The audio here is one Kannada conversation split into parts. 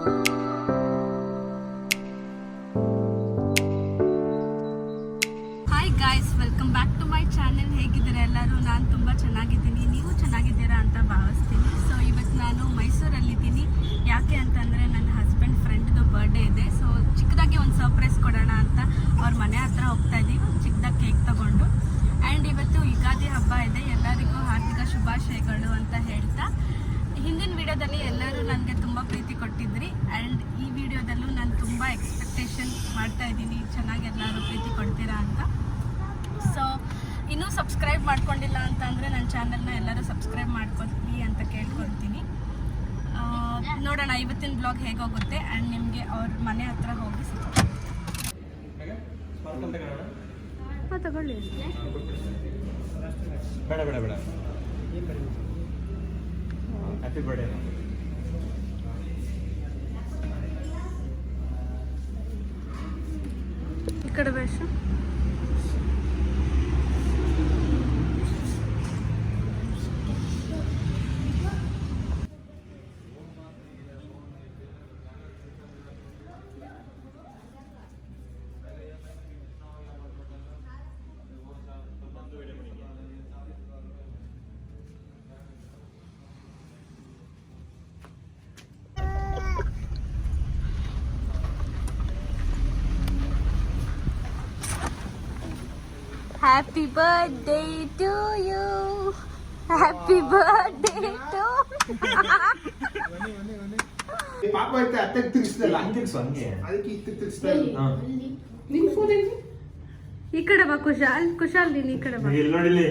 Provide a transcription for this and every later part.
Hi guys welcome back to my channel ಹೇಗಿದ್ದೀರಾ ಎಲ್ಲರೂ? ನಾನು ತುಂಬ ಚೆನ್ನಾಗಿದ್ದೀನಿ. ನೀವು ಚೆನ್ನಾಗಿದ್ದೀರಾ ಅಂತ ಭಾವಿಸ್ತೀನಿ. ಸೊ ಇವತ್ತು ನಾನು ಮೈಸೂರಲ್ಲಿದ್ದೀನಿ. ಯಾಕೆ ಅಂತಂದರೆ ನನ್ನ ಹಸ್ಬೆಂಡ್ ಫ್ರೆಂಡ್ದು ಬರ್ಡೇ ಇದೆ. ಸೊ ಚಿಕ್ಕದಾಗಿ ಒಂದು ಸರ್ಪ್ರೈಸ್ ಕೊಡೋಣ ಅಂತ ಅವ್ರ ಮನೆ ಹತ್ರ ಹೋಗ್ತಾ ಇದ್ದೀವಿ. ಚಿಕ್ಕದಾಗಿ ಕೇಕ್ ತಗೊಂಡು. ಆ್ಯಂಡ್ ಇವತ್ತು ಯುಗಾದಿ ಹಬ್ಬ ಇದೆ. ಎಲ್ಲರಿಗೂ ಹಾರ್ದಿಕ ಶುಭಾಶಯಗಳು ಅಂತ ಹೇಳ್ತಾ. ಹಿಂದಿನ ವಿಡಿಯೋದಲ್ಲಿ ಎಲ್ಲರೂ ನನಗೆ ತುಂಬ ಪ್ರೀತಿ ಕೊಟ್ಟಿದ್ರಿ ಆ್ಯಂಡ್ ಈ ವಿಡಿಯೋದಲ್ಲೂ ನಾನು ತುಂಬ ಎಕ್ಸ್ಪೆಕ್ಟೇಷನ್ ಮಾಡ್ತಾ ಇದ್ದೀನಿ ಚೆನ್ನಾಗಿ ಎಲ್ಲರೂ ಪ್ರೀತಿ ಕೊಡ್ತೀರಾ ಅಂತ ಸೊ ಇನ್ನೂ ಸಬ್ಸ್ಕ್ರೈಬ್ ಮಾಡ್ಕೊಂಡಿಲ್ಲ ಅಂತ ಅಂದರೆ ನನ್ನ ಚಾನಲ್ನ ಎಲ್ಲರೂ ಸಬ್ಸ್ಕ್ರೈಬ್ ಮಾಡ್ಕೊಳ್ತೀನಿ ಅಂತ ಕೇಳ್ಕೊಳ್ತೀನಿ. ಆ, ನೋಡೋಣ ಇವತ್ತಿನ ಬ್ಲಾಗ್ ಹೇಗೋಗುತ್ತೆ ಆ್ಯಂಡ್ ನಿಮಗೆ ಅವ್ರ ಮನೆ ಹತ್ರ ಹೋಗಿ ಹಾಂ ತಗೊಳ್ಳಿ. ಬೇಡ ಬೇಡ ಬೇಡ. ಹ್ಯಾಪಿ ಬರ್ಡೇ ಈ ಕಡೆ ಬೇಷ? Happy birthday to you happy birthday to ಪಾಪ ಐತೆ ಅತ್ತೆ ತಿರ್ಗಿಸ್ದಲ್ಲ ಹಂಗಿರ್ಸು ಹಂಗೆ ಅದಕ್ಕೆ ಇತ್ತು ತಿರ್ಗಿಸ್ತಾ ಇಲ್ಲ ಹಾ. ಈ ಕಡೆ ಬಾ ಕುಶಾಲ್ ಕುಶಾಲ್ ನೀನು ಈ ಕಡೆ ಬಾ ಇಲ್ಲಿ ನೋಡಿಲಿ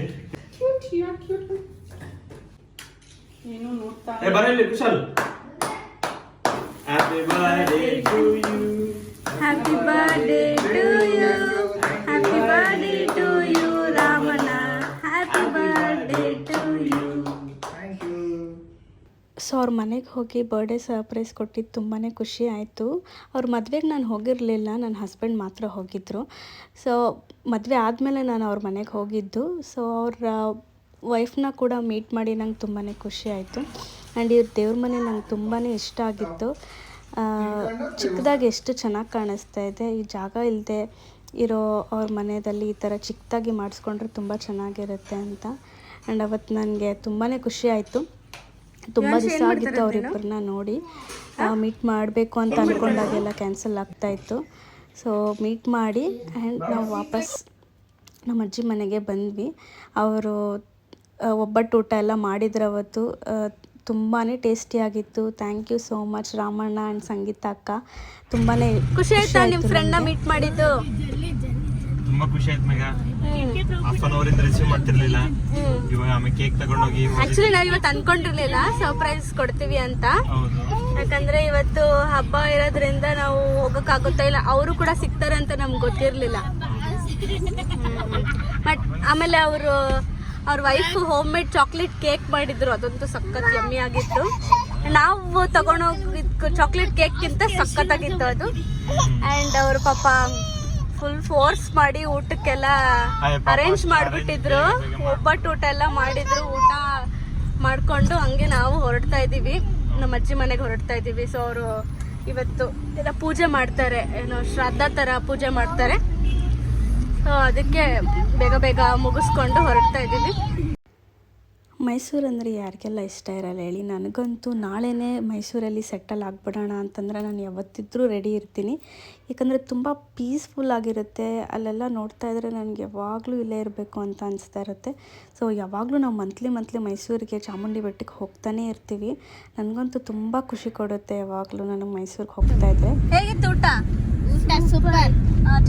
ಏ ಬರ ಇಲ್ಲಿ Kushal happy birthday to you happy birthday ಅವ್ರ ಮನೆಗೆ ಹೋಗಿ ಬರ್ಡೇ ಸರ್ಪ್ರೈಸ್ ಕೊಟ್ಟಿದ್ದು ತುಂಬಾ ಖುಷಿ ಆಯಿತು. ಅವ್ರ ಮದುವೆಗೆ ನಾನು ಹೋಗಿರಲಿಲ್ಲ ನನ್ನ ಹಸ್ಬೆಂಡ್ ಮಾತ್ರ ಹೋಗಿದ್ದರು ಸೊ ಮದುವೆ ಆದಮೇಲೆ ನಾನು ಅವ್ರ ಮನೆಗೆ ಹೋಗಿದ್ದು. ಸೊ ಅವ್ರ ವೈಫ್ನ ಕೂಡ ಮೀಟ್ ಮಾಡಿ ನಂಗೆ ತುಂಬಾ ಖುಷಿ ಆಯಿತು. ಆ್ಯಂಡ್ ಇವ್ರ ದೇವ್ರ ಮನೆ ನಂಗೆ ತುಂಬಾ ಇಷ್ಟ ಆಗಿತ್ತು. ಚಿಕ್ಕದಾಗಿ ಎಷ್ಟು ಚೆನ್ನಾಗಿ ಕಾಣಿಸ್ತಾ ಇದೆ. ಈ ಜಾಗ ಇಲ್ಲದೆ ಇರೋ ಅವ್ರ ಮನೆಯಲ್ಲಿ ಈ ಥರ ಚಿಕ್ಕದಾಗಿ ಮಾಡಿಸ್ಕೊಂಡ್ರೆ ತುಂಬ ಚೆನ್ನಾಗಿರುತ್ತೆ ಅಂತ. ಆ್ಯಂಡ್ ಅವತ್ತು ನನಗೆ ತುಂಬಾ ಖುಷಿ ಆಯಿತು. ತುಂಬ ದಿವಸ ಆಗಿತ್ತು ಅವರಿಬ್ಬರನ್ನ ನೋಡಿ. ಮೀಟ್ ಮಾಡಬೇಕು ಅಂತ ಅಂದ್ಕೊಂಡಾಗೆಲ್ಲ ಕ್ಯಾನ್ಸಲ್ ಆಗ್ತಾಯಿತ್ತು ಸೊ ಮೀಟ್ ಮಾಡಿ ಆ್ಯಂಡ್ ನಾವು ವಾಪಸ್ ನಮ್ಮ ಅಜ್ಜಿ ಮನೆಗೆ ಬಂದ್ವಿ. ಅವರು ಒಬ್ಬಟ್ಟು ಊಟ ಎಲ್ಲ ಮಾಡಿದ್ರು ಅವತ್ತು. ತುಂಬಾ ಟೇಸ್ಟಿಯಾಗಿತ್ತು thank you so much Ramanna and Sangeetha ಅಕ್ಕ. ತುಂಬಾ ಖುಷಿ ಆಯ್ತಾ ನಿಮ್ಮ ಫ್ರೆಂಡ್ನ ಮೀಟ್ ಮಾಡಿದ್ದು? ತುಂಬಾ ಖುಷಿ ಆಯ್ತು ಮೇಗ ಹಾಫ್ ಅನ್ ಅವರ್ ಇಂದ ರಿಸೀವ್ ಮಾಡ್ತಿರ್ಲಿಲ್ಲ. ಇವಾಗ ಆಮೇಲೆ ಕೇಕ್ ತಗೊಂಡೋಗಿ ನಾವು ಇವತ್ತು ಅನ್ಕೊಂಡಿರ್ಲಿಲ್ಲ ಸರ್ಪ್ರೈಸ್ ಕೊಡ್ತೀವಿ ಅಂತ. ಯಾಕಂದ್ರೆ ಇವತ್ತು ಹಬ್ಬ ಇರೋದ್ರಿಂದ ನಾವು ಹೋಗಕ್ಕಾಗುತ್ತಾ ಇಲ್ಲ. ಅವರು ಕೂಡ ಸಿಗ್ತಾರೆ ಅಂತ ನಮ್ಗೆ ಗೊತ್ತಿರಲಿಲ್ಲ. ಬಟ್ ಆಮೇಲೆ ಅವರು ಅವ್ರ wife home made chocolate cake ಮಾಡಿದ್ರು. ಅದಂತೂ ಸಖತ್ ಯಮ್ಮಿ ಆಗಿತ್ತು. ನಾವು ತಗೊಂಡೋಗಿದ್ ಚಾಕ್ಲೇಟ್ ಕೇಕ್ಗಿಂತ ಸಖತ್ತಾಗಿತ್ತು ಅದು. ಆ್ಯಂಡ್ ಅವ್ರ ಪಾಪ ಫುಲ್ ಫೋರ್ಸ್ ಮಾಡಿ ಊಟಕ್ಕೆಲ್ಲ ಅರೇಂಜ್ ಮಾಡ್ಬಿಟ್ಟಿದ್ರು. ಒಬ್ಬಟ್ಟು ಊಟ ಎಲ್ಲ ಮಾಡಿದ್ರು ಊಟ ಮಾಡ್ಕೊಂಡು ಹಂಗೆ ನಾವು ಹೊರಡ್ತಾ ಇದ್ದೀವಿ. ನಮ್ಮ ಅಜ್ಜಿ ಮನೆಗೆ ಹೊರಡ್ತಾ ಇದ್ದೀವಿ. ಸೊ ಅವರು ಇವತ್ತು ಎಲ್ಲ ಪೂಜೆ ಮಾಡ್ತಾರೆ. ಏನೋ ಶ್ರಾದ್ದ ಥರ ಪೂಜೆ ಮಾಡ್ತಾರೆ. ಸೊ ಅದಕ್ಕೆ ಬೇಗ ಬೇಗ ಮುಗಿಸ್ಕೊಂಡು ಹೊರಡ್ತಾ ಇದ್ದೀವಿ. ಮೈಸೂರು ಅಂದರೆ ಯಾರಿಗೆಲ್ಲ ಇಷ್ಟ ಇರಲ್ಲ ಹೇಳಿ. ನನಗಂತೂ ನಾಳೆನೇ ಮೈಸೂರಲ್ಲಿ ಸೆಟಲ್ ಆಗಿಬಿಡೋಣ ಅಂತಂದರೆ ನಾನು ಯಾವತ್ತಿದ್ರೂ ರೆಡಿ ಇರ್ತೀನಿ. ಯಾಕಂದರೆ ತುಂಬ ಪೀಸ್ಫುಲ್ ಆಗಿರುತ್ತೆ. ಅಲ್ಲೆಲ್ಲ ನೋಡ್ತಾ ಇದ್ದರೆ ನನಗೆ ಯಾವಾಗಲೂ ಇಲ್ಲೇ ಇರಬೇಕು ಅಂತ ಅನಿಸ್ತಾ ಇರುತ್ತೆ. ಸೊ ಯಾವಾಗಲೂ ನಾವು ಮಂತ್ಲಿ ಮಂತ್ಲಿ ಮೈಸೂರಿಗೆ ಚಾಮುಂಡಿ ಬೆಟ್ಟಕ್ಕೆ ಹೋಗ್ತಾನೆ ಇರ್ತೀವಿ. ನನಗಂತೂ ತುಂಬ ಖುಷಿ ಕೊಡುತ್ತೆ ಯಾವಾಗಲೂ ನನಗೆ ಮೈಸೂರಿಗೆ ಹೋಗ್ತಾ ಇದ್ದೆ ಹೇಗಿತ್ತು ಊಟ? ಊಟ ಸೂಪರ್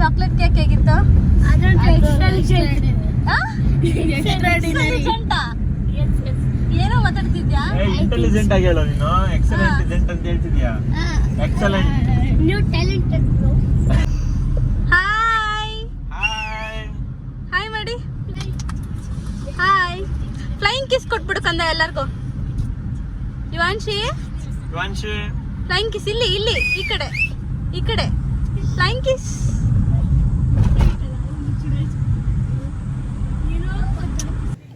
ಚಾಕ್ಲೇಟ್ ಕೇಕ್ ಹೇಗಿತ್ತು? ಏನೋ ಮಾತಾಡ್ತಿದ್ಯಾ? ಇಂಟೆಲಿಜೆಂಟ್ ಆಗಿ ಹೇಳೋ ನೀನು. ಎಕ್ಸಲೆಂಟ್ ಅಂತ ಹೇಳ್ತಿದ್ಯಾ? Excellent new talent hi hi hi ಮಾಡಿ ಹಾಯ್ ಫ್ಲೈಯಿಂಗ್ ಕಿಸ್ ಕೊಟ್ಬಿಡು ಕಂದ ಎಲ್ಲರಿಗೂ. ಯುವಾನ್ಶಿ ವಂಶಿ ಫ್ಲೈಯಿಂಗ್ ಕಿಸ್ ಇಲ್ಲಿ ಇಲ್ಲಿ ಈ ಕಡೆ ಈ ಕಡೆ. Flying kiss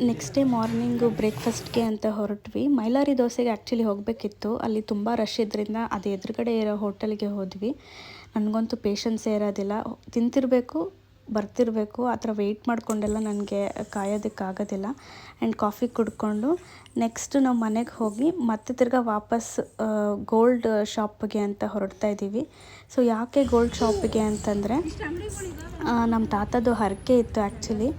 next day morning ಬ್ರೇಕ್ಫಾಸ್ಟ್ಗೆ ಅಂತ ಹೊರಟ್ವಿ. ಮೈಲಾರಿ ದೋಸೆಗೆ ಆ್ಯಕ್ಚುಲಿ ಹೋಗಬೇಕಿತ್ತು. ಅಲ್ಲಿ ತುಂಬ ರಶ್ ಇದ್ದರಿಂದ ಅದು ಎದುರುಗಡೆ ಇರೋ ಹೋಟೆಲ್ಗೆ ಹೋದ್ವಿ. ನನಗಂತೂ ಪೇಷನ್ಸೇ ಇರೋದಿಲ್ಲ. ತಿಂತಿರಬೇಕು, ಬರ್ತಿರಬೇಕು, ಆ ಥರ ವೆಯ್ಟ್ ಮಾಡಿಕೊಂಡೆಲ್ಲ ನನಗೆ ಕಾಯೋದಕ್ಕಾಗೋದಿಲ್ಲ. ಆ್ಯಂಡ್ ಕಾಫಿ ಕುಡ್ಕೊಂಡು ನೆಕ್ಸ್ಟ್ ನಾವು ಮನೆಗೆ ಹೋಗಿ ಮತ್ತೆ ತಿರ್ಗಾ ವಾಪಸ್ ಗೋಲ್ಡ್ ಶಾಪ್ಗೆ ಅಂತ ಹೊರಡ್ತಾ ಇದ್ದೀವಿ. ಸೊ ಯಾಕೆ ಗೋಲ್ಡ್ ಶಾಪಿಗೆ ಅಂತಂದರೆ ನಮ್ಮ ತಾತದು ಹರಕೆ ಇತ್ತು ಆ್ಯಕ್ಚುಲಿ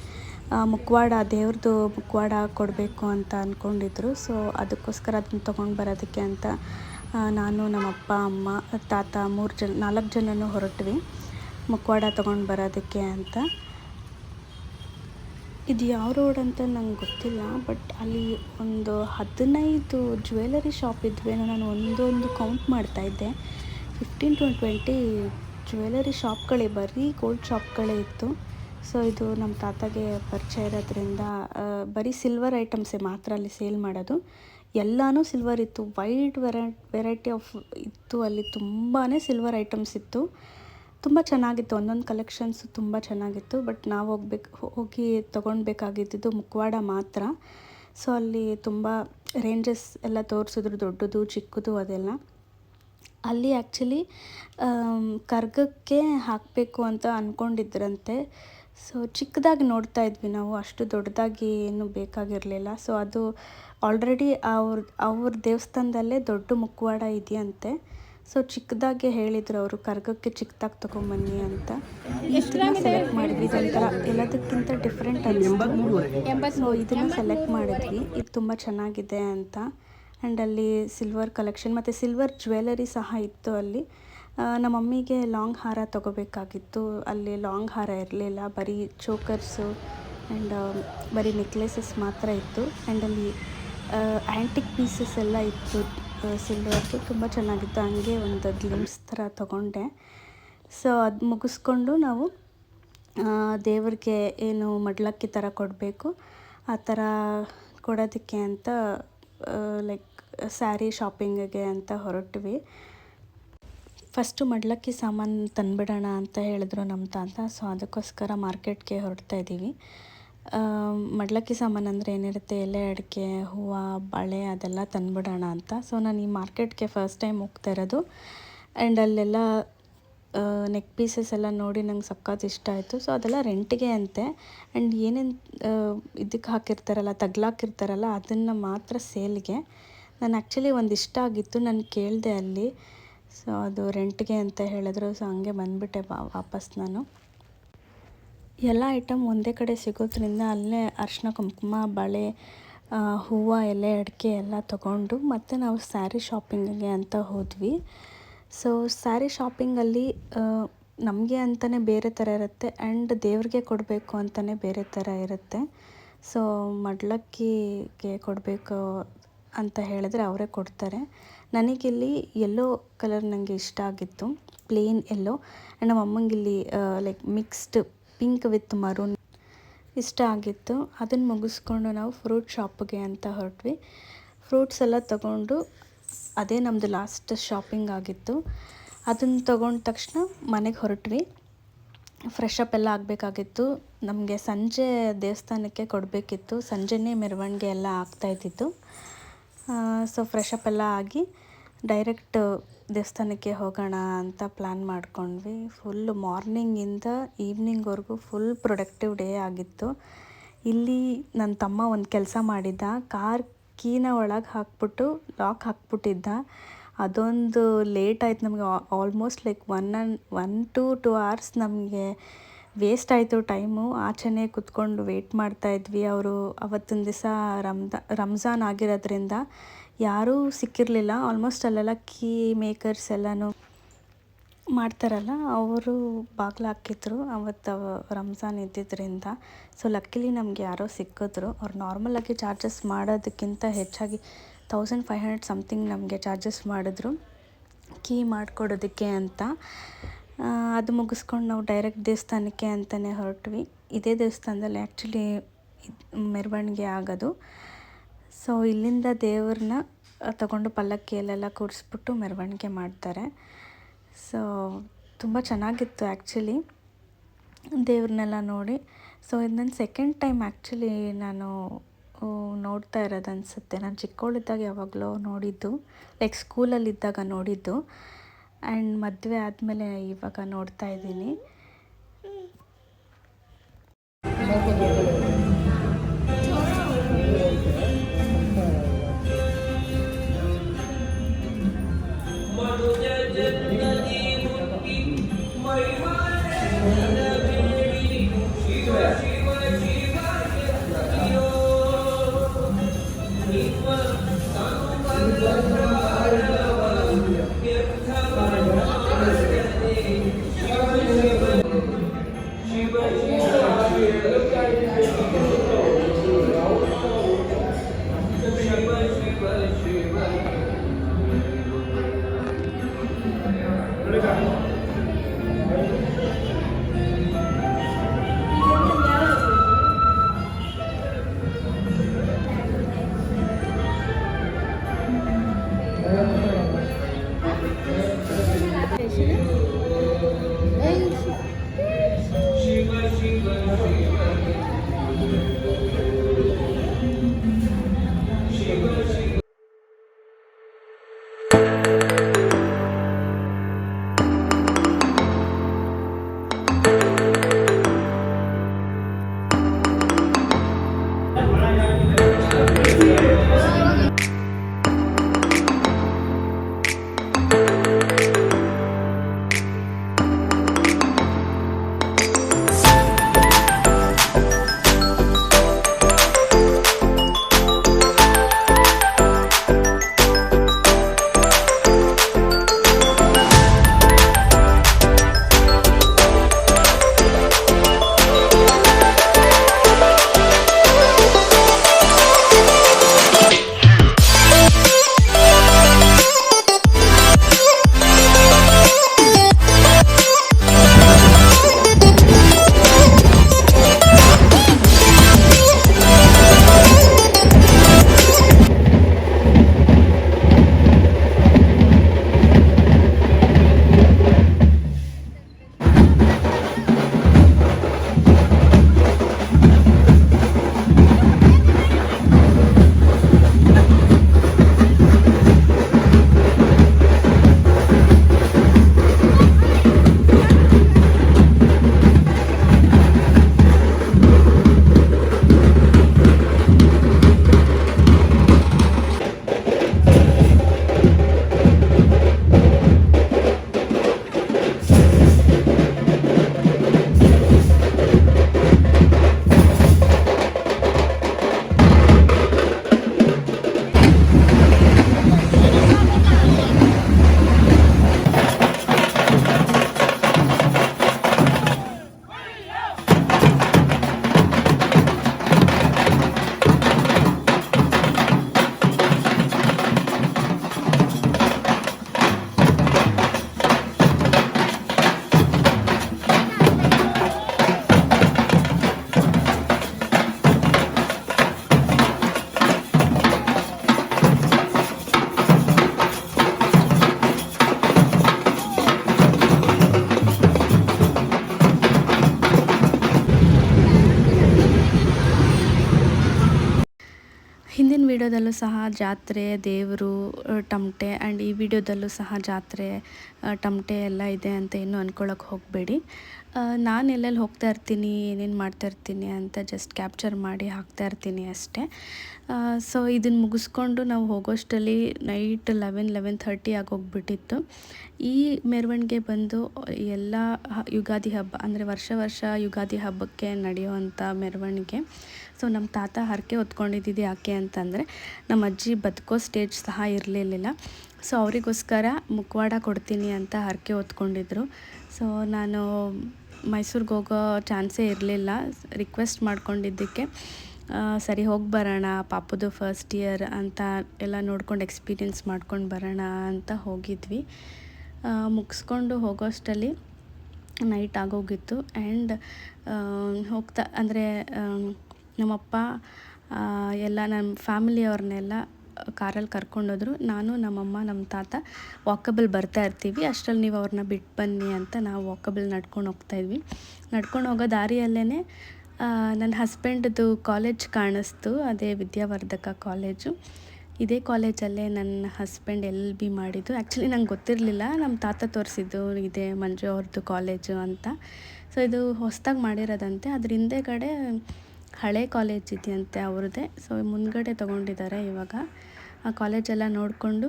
ಮುಖವಾಡ ದೇವ್ರದ್ದು ಮುಖವಾಡ ಕೊಡಬೇಕು ಅಂತ ಅಂದ್ಕೊಂಡಿದ್ರು ಸೊ ಅದಕ್ಕೋಸ್ಕರ ಅದನ್ನ ತೊಗೊಂಡು ಬರೋದಕ್ಕೆ ಅಂತ ನಾನು ನಮ್ಮ ಅಪ್ಪ ಅಮ್ಮ, ತಾತ ಮೂರು ಜನ, ನಾಲ್ಕು ಜನನೂ ಹೊರಟ್ವಿ ಮುಖವಾಡ ತೊಗೊಂಡು ಬರೋದಕ್ಕೆ ಅಂತ. ಇದು ಯಾವ ರೋಡ್ ಅಂತ ನಂಗೆ ಗೊತ್ತಿಲ್ಲ, ಬಟ್ ಅಲ್ಲಿ ಒಂದು ಹದಿನೈದು ಜ್ಯುವೆಲರಿ ಶಾಪ್ ಇದ್ವೇನೋ ನಾನು ಒಂದೊಂದು ಕೌಂಟ್ ಮಾಡ್ತಾಯಿದ್ದೆ ಫಿಫ್ಟೀನ್ ಟು ಟ್ವೆಂಟಿ ಜ್ಯುವೆಲರಿ ಶಾಪ್ಗಳೇ, ಬರೀ ಗೋಲ್ಡ್ ಶಾಪ್ಗಳೇ ಇತ್ತು. ಸೊ ಇದು ನಮ್ಮ ತಾತಗೆ ಪರಿಚಯ ಇರೋದ್ರಿಂದ ಬರೀ ಸಿಲ್ವರ್ ಐಟಮ್ಸೇ ಮಾತ್ರ ಅಲ್ಲಿ ಸೇಲ್ ಮಾಡೋದು. ಎಲ್ಲನೂ ಸಿಲ್ವರ್ ಇತ್ತು. ವೈಡ್ ವೆರೈ ವೆರೈಟಿ ಆಫ್ ಇತ್ತು. ಅಲ್ಲಿ ತುಂಬಾ ಸಿಲ್ವರ್ ಐಟಮ್ಸ್ ಇತ್ತು. ತುಂಬ ಚೆನ್ನಾಗಿತ್ತು. ಒಂದೊಂದು ಕಲೆಕ್ಷನ್ಸ್ ತುಂಬ ಚೆನ್ನಾಗಿತ್ತು. ಬಟ್ ನಾವು ಹೋಗ್ಬೇಕು ಹೋಗಿ ತೊಗೊಳ್ಬೇಕಾಗಿದ್ದು ಮುಖವಾಡ ಮಾತ್ರ. ಸೊ ಅಲ್ಲಿ ತುಂಬ ರೇಂಜಸ್ ಎಲ್ಲ ತೋರಿಸಿದ್ರು. ದೊಡ್ಡದು, ಚಿಕ್ಕದು ಅದೆಲ್ಲ. ಅಲ್ಲಿ ಆ್ಯಕ್ಚುಲಿ ಕರ್ಗಕ್ಕೆ ಹಾಕಬೇಕು ಅಂತ ಅಂದ್ಕೊಂಡಿದ್ರಂತೆ ಸೊ ಚಿಕ್ಕದಾಗಿ ನೋಡ್ತಾ ಇದ್ವಿ ನಾವು ಅಷ್ಟು ದೊಡ್ಡದಾಗಿ ಏನು ಬೇಕಾಗಿರಲಿಲ್ಲ. ಸೊ ಅದು ಆಲ್ರೆಡಿ ಅವ್ರ ಅವ್ರ ದೇವಸ್ಥಾನದಲ್ಲೇ ದೊಡ್ಡ ಮುಖವಾಡ ಇದೆಯಂತೆ. ಸೊ ಚಿಕ್ಕದಾಗೆ ಹೇಳಿದ್ರು ಅವರು ಕರ್ಗಕ್ಕೆ ಚಿಕ್ಕದಾಗಿ ತೊಗೊಂಬನ್ನಿ ಅಂತ. ಸೆಲೆಕ್ಟ್ ಮಾಡಿದ್ವಿ ಇದೊಂಥರ ಎಲ್ಲದಕ್ಕಿಂತ ಡಿಫ್ರೆಂಟ್ ಅನಿಸ್ತು. ಸೊ ಇದನ್ನು ಸೆಲೆಕ್ಟ್ ಮಾಡಿದ್ವಿ ಇದು ತುಂಬ ಚೆನ್ನಾಗಿದೆ ಅಂತ. ಆ್ಯಂಡ್ ಅಲ್ಲಿ ಸಿಲ್ವರ್ ಕಲೆಕ್ಷನ್ ಮತ್ತು ಸಿಲ್ವರ್ ಜ್ಯುವೆಲರಿ ಸಹ ಇತ್ತು ಅಲ್ಲಿ. ನಮ್ಮ ಮಮ್ಮಿಗೆ ಲಾಂಗ್ ಹಾರ ತೊಗೋಬೇಕಾಗಿತ್ತು. ಅಲ್ಲಿ ಲಾಂಗ್ ಹಾರ ಇರಲಿಲ್ಲ. ಬರೀ ಚೋಕರ್ಸು ಆ್ಯಂಡ್ ಬರೀ ನೆಕ್ಲೆಸಸ್ ಮಾತ್ರ ಇತ್ತು. ಆ್ಯಂಡ್ ಅಲ್ಲಿ ಆ್ಯಂಟಿಕ್ ಪೀಸಸ್ ಎಲ್ಲ ಇತ್ತು. ಸಿಲ್ವರ್ದು ತುಂಬ ಚೆನ್ನಾಗಿತ್ತು. ಹಂಗೆ ಒಂದು ಗ್ಲಿಮ್ಸ್ ಥರ ತೊಗೊಂಡೆ. ಸೊ ಅದು ಮುಗಿಸ್ಕೊಂಡು ನಾವು ದೇವ್ರಿಗೆ ಏನು ಮಡ್ಲಕ್ಕಿ ಥರ ಕೊಡಬೇಕು, ಆ ಥರ ಕೊಡೋದಕ್ಕೆ ಅಂತ ಲೈಕ್ ಸ್ಯಾರಿ ಶಾಪಿಂಗಿಗೆ ಅಂತ ಹೊರಟ್ವಿ. ಫಸ್ಟು ಮಡ್ಲಕ್ಕಿ ಸಾಮಾನು ತಂದುಬಿಡೋಣ ಅಂತ ಹೇಳಿದ್ರು ನಮ್ಮ ತಾತ. ಸೊ, ಅದಕ್ಕೋಸ್ಕರ ಮಾರ್ಕೆಟ್ಗೆ ಹೊರಡ್ತಾ ಇದ್ದೀವಿ. ಮಡ್ಲಕ್ಕಿ ಸಾಮಾನು ಅಂದರೆ ಏನಿರುತ್ತೆ? ಎಲೆ, ಅಡಿಕೆ, ಹೂವು, ಬಳೆ ಅದೆಲ್ಲ ತಂದುಬಿಡೋಣ ಅಂತ. ಸೊ, ನಾನು ಈ ಮಾರ್ಕೆಟ್ಗೆ ಫಸ್ಟ್ ಟೈಮ್ ಹೋಗ್ತಾ ಇರೋದು. ಆ್ಯಂಡ್ ಅಲ್ಲೆಲ್ಲ ನೆಕ್ ಪೀಸಸ್ ಎಲ್ಲ ನೋಡಿ ನಂಗೆ ಸಖತ್ ಇಷ್ಟ ಆಯಿತು. ಸೊ, ಅದೆಲ್ಲ ರೆಂಟಿಗೆ ಅಂತೆ. ಆ್ಯಂಡ್ ಏನೇನು ಇದಕ್ಕೆ ಹಾಕಿರ್ತಾರಲ್ಲ ತಗ್ಲಾಕಿರ್ತಾರಲ್ಲ ಅದನ್ನು ಮಾತ್ರ ಸೇಲ್ಗೆ. ನಾನು ಆ್ಯಕ್ಚುಲಿ ಒಂದು ಇಷ್ಟ ಆಗಿತ್ತು. ನಾನು ಕೇಳಿದೆ ಅಲ್ಲಿ. ಸೊ ಅದು ರೆಂಟ್ಗೆ ಅಂತ ಹೇಳಿದ್ರು. ಸೊ ಹಂಗೆ ಬಂದುಬಿಟ್ಟೆ ವಾಪಸ್ ನಾನು. ಎಲ್ಲ ಐಟಮ್ ಒಂದೇ ಕಡೆ ಸಿಗೋದ್ರಿಂದ ಅಲ್ಲೇ ಅರಿಶಿನ ಕುಂಕುಮ, ಬಳೆ ಹೂವು, ಎಲೆ, ಅಡಿಕೆ ಎಲ್ಲ ತಗೊಂಡು ಮತ್ತು ನಾವು ಸ್ಯಾರಿ ಶಾಪಿಂಗಿಗೆ ಅಂತ ಹೋದ್ವಿ. ಸೊ ಸ್ಯಾರಿ ಶಾಪಿಂಗಲ್ಲಿ ನಮಗೆ ಅಂತಲೇ ಬೇರೆ ಥರ ಇರುತ್ತೆ ಆ್ಯಂಡ್ ದೇವ್ರಿಗೆ ಕೊಡಬೇಕು ಅಂತಲೇ ಬೇರೆ ಥರ ಇರುತ್ತೆ. ಸೊ ಮಡ್ಲಕ್ಕಿಗೆ ಕೊಡಬೇಕು ಅಂತ ಹೇಳಿದ್ರೆ ಅವರೇ ಕೊಡ್ತಾರೆ. ನನಗಿಲ್ಲಿ ಯೆಲ್ಲೋ ಕಲರ್ ನನಗೆ ಇಷ್ಟ ಆಗಿತ್ತು ಪ್ಲೇನ್ ಯೆಲ್ಲೋ ಆ್ಯಂಡ್ ನಮ್ಮ ಅಮ್ಮಂಗಿಲ್ಲಿ like mixed pink with maroon ಇಷ್ಟ ಆಗಿತ್ತು. ಅದನ್ನು ಮುಗಿಸ್ಕೊಂಡು ನಾವು ಫ್ರೂಟ್ ಶಾಪ್ಗೆ ಅಂತ ಹೊರಟ್ವಿ. ಫ್ರೂಟ್ಸ್ ಎಲ್ಲ ತಗೊಂಡು ಅದೇ ನಮ್ಮದು ಲಾಸ್ಟ್ ಶಾಪಿಂಗ್ ಆಗಿತ್ತು. ಅದನ್ನು ತಗೊಂಡ ತಕ್ಷಣ ಮನೆಗೆ ಹೊರಟ್ವಿ. ಫ್ರೆಶ್ ಅಪ್ ಎಲ್ಲ ಆಗಬೇಕಾಗಿತ್ತು. ನಮಗೆ ಸಂಜೆ ದೇವಸ್ಥಾನಕ್ಕೆ ಕೊಡಬೇಕಿತ್ತು. ಸಂಜೆನೇ ಮೆರವಣಿಗೆ ಎಲ್ಲ ಆಗ್ತಾ ಇದ್ದಿತ್ತು. ಸೊ ಫ್ರೆಶ್ ಅಪ್ ಎಲ್ಲ ಆಗಿ ಡೈರೆಕ್ಟ್ ದೇವಸ್ಥಾನಕ್ಕೆ ಹೋಗೋಣ ಅಂತ ಪ್ಲ್ಯಾನ್ ಮಾಡ್ಕೊಂಡ್ವಿ. ಫುಲ್ ಮಾರ್ನಿಂಗಿಂದ ಈವ್ನಿಂಗ್ವರೆಗೂ ಫುಲ್ ಪ್ರೊಡಕ್ಟಿವ್ ಡೇ ಆಗಿತ್ತು. ಇಲ್ಲಿ ನನ್ನ ತಮ್ಮ ಒಂದು ಕೆಲಸ ಮಾಡಿದ್ದ. ಕಾರ್ ಕೀನ ಒಳಗೆ ಹಾಕ್ಬಿಟ್ಟು ಲಾಕ್ ಹಾಕ್ಬಿಟ್ಟಿದ್ದ. ಅದೊಂದು ಲೇಟ್ ಆಯ್ತು ನಮಗೆ almost like one and one two two hours ನಮಗೆ ವೇಸ್ಟ್ ಆಯಿತು ಟೈಮು ಆಚೆನೆ ಕುತ್ಕೊಂಡು ವೇಟ್ ಮಾಡ್ತಾ ಇದ್ವಿ. ಅವರು ಅವತ್ತಿನ ದಿವಸ ರಂಜಾ ರಂಜಾನ್ ಆಗಿರೋದ್ರಿಂದ ಯಾರೂ ಸಿಕ್ಕಿರಲಿಲ್ಲ. ಆಲ್ಮೋಸ್ಟ್ ಅಲ್ಲೆಲ್ಲ ಕೀ ಮೇಕರ್ಸ್ ಎಲ್ಲನೂ ಮಾಡ್ತಾರಲ್ಲ, ಅವರು ಬಾಗಿಲು ಹಾಕಿದ್ರು. ಅವತ್ತು ರಂಜಾನ್ ಇದ್ದಿದ್ದರಿಂದ ಸೊ ಲಕ್ಕಿಲಿ ನಮ್ಗೆ ಯಾರೋ ಸಿಕ್ಕಿದ್ರು. ಅವ್ರು ನಾರ್ಮಲಾಗಿ ಚಾರ್ಜಸ್ ಮಾಡೋದಕ್ಕಿಂತ ಹೆಚ್ಚಾಗಿ ತೌಸಂಡ್ ಫೈವ್ ಹಂಡ್ರೆಡ್ ಸಮಥಿಂಗ್ ನಮಗೆ ಚಾರ್ಜಸ್ ಮಾಡಿದ್ರು. ಕೀ ಮಾಡಿಕೊಡೋದಕ್ಕೆ ಅಂತ. ಅದು ಮುಗಿಸ್ಕೊಂಡು ನಾವು ಡೈರೆಕ್ಟ್ ದೇವಸ್ಥಾನಕ್ಕೆ ಅಂತಲೇ ಹೊರಟ್ವಿ. ಇದೇ ದೇವಸ್ಥಾನದಲ್ಲಿ ಆ್ಯಕ್ಚುಲಿ ಮೆರವಣಿಗೆ ಆಗೋದು. ಸೊ ಇಲ್ಲಿಂದ ದೇವ್ರನ್ನ ತಗೊಂಡು ಪಲ್ಲಕ್ಕಿಯಲ್ಲೆಲ್ಲ ಕೂರಿಸ್ಬಿಟ್ಟು ಮೆರವಣಿಗೆ ಮಾಡ್ತಾರೆ. ಸೊ ತುಂಬ ಚೆನ್ನಾಗಿತ್ತು ಆ್ಯಕ್ಚುಲಿ ದೇವ್ರನ್ನೆಲ್ಲ ನೋಡಿ ಸೊ ಇದು ನನ್ನ ಸೆಕೆಂಡ್ ಟೈಮ್ ಆ್ಯಕ್ಚುಲಿ ನಾನು ನೋಡ್ತಾ ಇರೋದು ಅನಿಸುತ್ತೆ. ನಾನು ಚಿಕ್ಕವಳಿದ್ದಾಗ ಯಾವಾಗಲೋ ನೋಡಿದ್ದು ಲೈಕ್ ಸ್ಕೂಲಲ್ಲಿದ್ದಾಗ ನೋಡಿದ್ದು. ಆ್ಯಂಡ್ ಮದುವೆ ಆದಮೇಲೆ ಇವಾಗ ನೋಡ್ತಾ ಇದ್ದೀನಿ. ಸಹ ಜಾತ್ರೆ, ದೇವರು ಟಮಟೆ ಆ್ಯಂಡ್ ಈ ವಿಡಿಯೋದಲ್ಲೂ ಸಹ ಜಾತ್ರೆ ಟಮಟೆ ಎಲ್ಲ ಇದೆ ಅಂತ ಏನು ಅಂದ್ಕೊಳ್ಳೋಕೆ ಹೋಗಬೇಡಿ. ನಾನು ಎಲ್ಲೆಲ್ಲಿ ಹೋಗ್ತಾ ಇರ್ತೀನಿ, ಏನೇನು ಮಾಡ್ತಾ ಇರ್ತೀನಿ ಅಂತ ಜಸ್ಟ್ ಕ್ಯಾಪ್ಚರ್ ಮಾಡಿ ಹಾಕ್ತಾ ಇರ್ತೀನಿ ಅಷ್ಟೇ. ಸೊ ಇದನ್ನು ಮುಗಿಸ್ಕೊಂಡು ನಾವು ಹೋಗೋಷ್ಟರಲ್ಲಿ ನೈಟ್ ಲೆವೆನ್ ಲೆವೆನ್ ಥರ್ಟಿ ಆಗೋಗ್ಬಿಟ್ಟಿತ್ತು. ಈ ಮೆರವಣಿಗೆ ಬಂದು ಎಲ್ಲ ಯುಗಾದಿ ಹಬ್ಬ, ಅಂದರೆ ವರ್ಷ ವರ್ಷ ಯುಗಾದಿ ಹಬ್ಬಕ್ಕೆ ನಡೆಯುವಂಥ ಮೆರವಣಿಗೆ. ಸೊ ನಮ್ಮ ತಾತ ಹರಕೆ ಹೊತ್ಕೊಂಡಿದ್ದು ಯಾಕೆ ಅಂತಂದರೆ ನಮ್ಮ ಅಜ್ಜಿ ಬದುಕೋ ಸ್ಟೇಜ್ ಸಹ ಇರಲಿಲ್ಲ ಸೊ ಅವರಿಗೋಸ್ಕರ ಮುಖವಾಡ ಕೊಡ್ತೀನಿ ಅಂತ ಹರಕೆ ಹೊತ್ಕೊಂಡಿದ್ರು. ಸೊ ನಾನು ಮೈಸೂರಿಗೆ ಹೋಗೋ ಚಾನ್ಸೇ ಇರಲಿಲ್ಲ. ರಿಕ್ವೆಸ್ಟ್ ಮಾಡ್ಕೊಂಡಿದ್ದಕ್ಕೆ ಸರಿ ಹೋಗಿ ಬರೋಣ, ಪಾಪದು ಫಸ್ಟ್ ಇಯರ್ ಅಂತ ಎಲ್ಲ ನೋಡ್ಕೊಂಡು ಎಕ್ಸ್ಪೀರಿಯೆನ್ಸ್ ಮಾಡ್ಕೊಂಡು ಬರೋಣ ಅಂತ ಹೋಗಿದ್ವಿ. ಮುಗಿಸ್ಕೊಂಡು ಹೋಗೋಷ್ಟರಲ್ಲಿ ನೈಟ್ ಆಗೋಗಿತ್ತು. ಆ್ಯಂಡ್ ಹೋಗ್ತಾ, ಅಂದರೆ ನಮ್ಮಪ್ಪ ಎಲ್ಲ ನಮ್ಮ ಫ್ಯಾಮಿಲಿಯವ್ರನ್ನೆಲ್ಲ ಕಾರಲ್ಲಿ ಕರ್ಕೊಂಡೋದ್ರು. ನಾನು, ನಮ್ಮಮ್ಮ ನಮ್ಮ ತಾತ ವಾಕಬಲ್ ಬರ್ತಾ ಇರ್ತೀವಿ. ಅಷ್ಟರಲ್ಲಿ ನೀವು ಅವ್ರನ್ನ ಬಿಟ್ಟು ಬನ್ನಿ ಅಂತ ನಾವು ವಾಕಬಲ್ ನಡ್ಕೊಂಡು ಹೋಗ್ತಾ ಇದ್ವಿ. ನಡ್ಕೊಂಡು ಹೋಗೋ ದಾರಿಯಲ್ಲೇ ನನ್ನ ಹಸ್ಬೆಂಡ್ದು ಕಾಲೇಜ್ ಕಾಣಿಸ್ತು. ಅದೇ ವಿದ್ಯಾವರ್ಧಕ ಕಾಲೇಜು. ಇದೇ ಕಾಲೇಜಲ್ಲೇ ನನ್ನ ಹಸ್ಬೆಂಡ್ ಎಲ್ ಬಿ ಮಾಡಿದ್ದು. ಆ್ಯಕ್ಚುಲಿ ನಂಗೆ ಗೊತ್ತಿರಲಿಲ್ಲ. ನಮ್ಮ ತಾತ ತೋರಿಸಿದ್ದು ಇದೆ ಮಂಜು ಅವ್ರದ್ದು ಕಾಲೇಜು ಅಂತ. ಸೊ, ಇದು ಹೊಸ್ದಾಗಿ ಮಾಡಿರೋದಂತೆ. ಅದ್ರ ಹಿಂದೆಗಡೆ ಹಳೆ ಕಾಲೇಜ್ ಇದೆಯಂತೆ ಅವ್ರದ್ದೇ. ಸೊ ಮುಂದ್ಗಡೆ ತೊಗೊಂಡಿದ್ದಾರೆ ಇವಾಗ. ಆ ಕಾಲೇಜೆಲ್ಲ ನೋಡಿಕೊಂಡು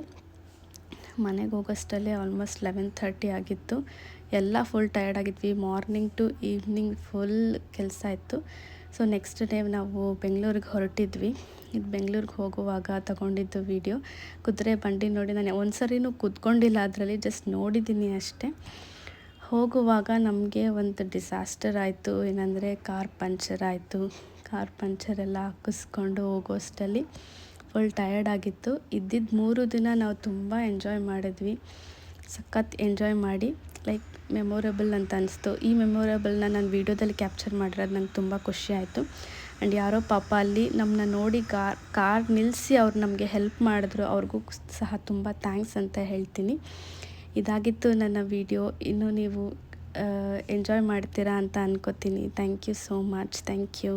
ಮನೆಗೆ ಹೋಗೋಷ್ಟರಲ್ಲಿ ಆಲ್ಮೋಸ್ಟ್ ಲೆವೆನ್ ಥರ್ಟಿ ಆಗಿತ್ತು. ಎಲ್ಲ ಫುಲ್ ಟಯರ್ಡ್ ಆಗಿದ್ವಿ. ಮಾರ್ನಿಂಗ್ ಟು ಈವ್ನಿಂಗ್ ಫುಲ್ ಕೆಲಸ ಇತ್ತು. ಸೊ ನೆಕ್ಸ್ಟ್ ಡೇ ನಾವು ಬೆಂಗಳೂರಿಗೆ ಹೊರಟಿದ್ವಿ. ಇದು ಬೆಂಗಳೂರಿಗೆ ಹೋಗುವಾಗ ತಗೊಂಡಿದ್ದು ವಿಡಿಯೋ ಕುದುರೆ ಬಂಡಿ ನೋಡಿ ನಾನು ಒಂದು ಸರಿನೂ ಕೂತ್ಕೊಂಡಿಲ್ಲ ಅದರಲ್ಲಿ ಜಸ್ಟ್ ನೋಡಿದ್ದೀನಿ ಅಷ್ಟೇ. ಹೋಗುವಾಗ ನಮಗೆ ಒಂದು ಡಿಸಾಸ್ಟರ್ ಆಯಿತು. ಏನಂದರೆ ಕಾರ್ ಪಂಚರ್ ಆಯಿತು. ಕಾರ್ ಪಂಚರ್ ಎಲ್ಲ ಹಾಕಿಸ್ಕೊಂಡು ಹೋಗೋಷ್ಟಲ್ಲಿ ಫುಲ್ ಟಯರ್ಡ್ ಆಗಿತ್ತು. ಇದ್ದಿದ್ದ ಮೂರು ದಿನ ನಾವು ತುಂಬ ಎಂಜಾಯ್ ಮಾಡಿದ್ವಿ. ಸಖತ್ ಎಂಜಾಯ್ ಮಾಡಿ ಲೈಕ್ ಮೆಮೊರೇಬಲ್ ಅಂತ ಅನಿಸ್ತು. ಈ ಮೆಮೊರೇಬಲ್ನ ನಾನು ವೀಡಿಯೋದಲ್ಲಿ ಕ್ಯಾಪ್ಚರ್ ಮಾಡಿರೋದು ನಂಗೆ ತುಂಬ ಖುಷಿ ಆಯಿತು. ಆ್ಯಂಡ್ ಯಾರೋ ಪಾಪ ಅಲ್ಲಿ ನಮ್ಮನ್ನ ನೋಡಿ ಕಾರ್ ಕಾರ್ ನಿಲ್ಲಿಸಿ ಅವ್ರು ನಮಗೆ ಹೆಲ್ಪ್ ಮಾಡಿದ್ರು, ಅವ್ರಿಗೂ ಸಹ ತುಂಬ ಥ್ಯಾಂಕ್ಸ್ ಅಂತ ಹೇಳ್ತೀನಿ. ಇದಾಗಿತ್ತು ನನ್ನ ವಿಡಿಯೋ ಇನ್ನು ನೀವು ಎಂಜಾಯ್ ಮಾಡ್ತೀರಾ ಅಂತ ಅನ್ಕೋತೀನಿ. Thank you so much thank you